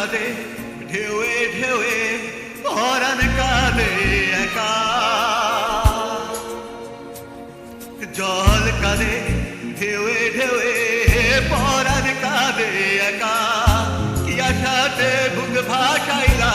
কাঁদে, ঢেউয়ে ঢেউয়ে, ভরান কাঁদে একা। জল কাঁদে, ঢেউয়ে ঢেউয়ে, ভরান কাঁদে একা। কি আশাতে বুক ভাষাইলা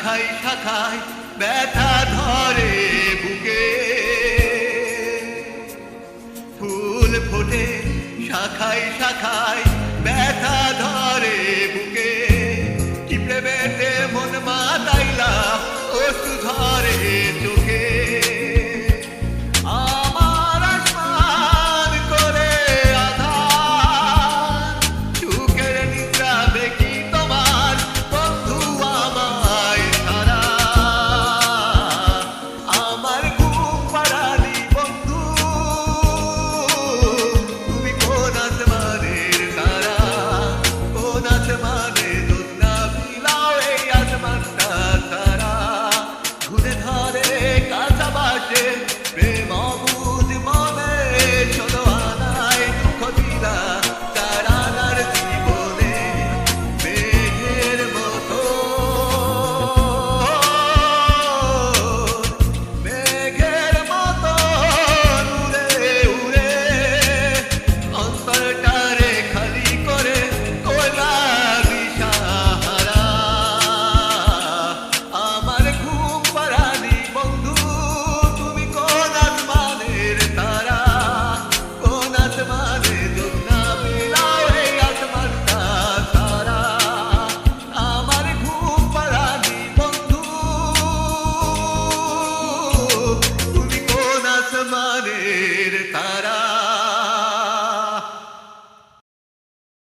শাখায় শাখায় ব্যথা ধরে বুকে। ফুল ফোটে শাখায় শাখায় ব্যথা ধরে বুকে। কি প্রেমেতে মন মাতাইলা অসু ধরে